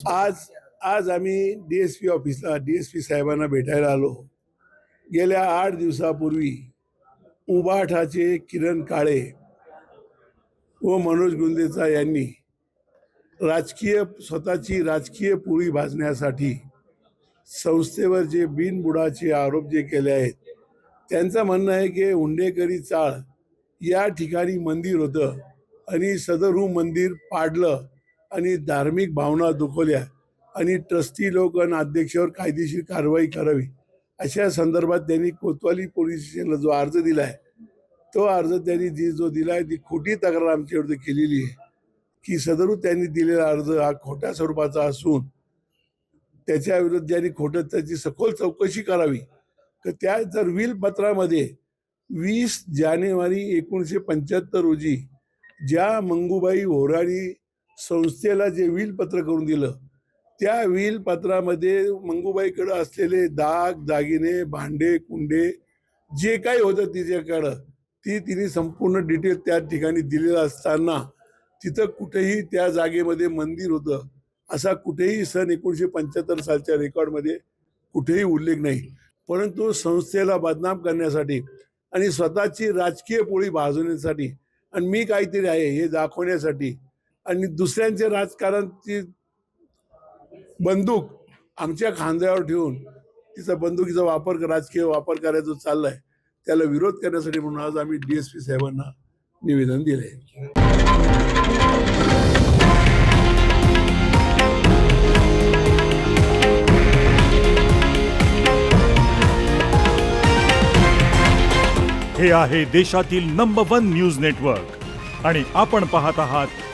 आज आज आम्ही डी एस पी ऑफिसला डी एस पी साहेबांना भेटायला आलो. गेल्या आठ दिवसापूर्वी उबाठाचे किरण काळे व मनोज गुंदेचा यांनी राजकीय स्वतःची राजकीय पोळी भाजण्यासाठी संस्थेवर जे बिनबुडाचे आरोप जे केले आहेत त्यांचं म्हणणं आहे की हुंडेकरी चाळ या ठिकाणी मंदिर होतं आणि सदरू मंदिर पाडलं आणि धार्मिक भावना दुखवल्या आणि ट्रस्टी लोक आणि अध्यक्षावर कायदेशीर कारवाई करावी. अशा संदर्भात त्यांनी कोतवाली पोलीस स्टेशनला जो अर्ज दिला आहे तो अर्ज त्यांनी जी जो दिला आहे ती खोटी तक्रार आमच्याविरुद्ध केलेली आहे. की सदरू त्यांनी दिलेला अर्ज हा खोट्या स्वरूपाचा असून त्याच्या विरुद्ध ज्यांनी खोटं त्याची सखोल चौकशी करावी. तर त्या जर विल पत्रामध्ये वीस जानेवारी एकोणीसशे पंच्याहत्तर रोजी ज्या मंगूबाई होराणी संस्थेला जे विल पत्र करून दिलं त्या विल पत्रामध्ये मंगूबाईकडं असलेले दाग दागिने भांडे कुंडे जे काही होतं तिच्याकडं ती तिने संपूर्ण डिटेल त्या ठिकाणी दिलेलं असताना तिथं कुठेही त्या जागेमध्ये मंदिर होतं असा कुठेही सन एकोणीसशे पंच्याहत्तर सालच्या रेकॉर्डमध्ये कुठेही उल्लेख नाही. परंतु संस्थेला बदनाम करण्यासाठी आणि स्वतःची राजकीय पोळी भाजवण्यासाठी आणि मी काहीतरी आहे हे दाखवण्यासाठी आणि दुसऱ्यांचे राजकारणची बंदूक आमच्या खांद्यावर ठेवून तिचा बंदुकीचा वापर राजकीय वापर करायचा चाललाय त्याला विरोध करण्यासाठी म्हणून आज आम्ही डी एस पी साहेबांना निवेदन दिले हे आहे देशातील नंबर वन न्यूज नेटवर्क आणि आपण पाहत आहात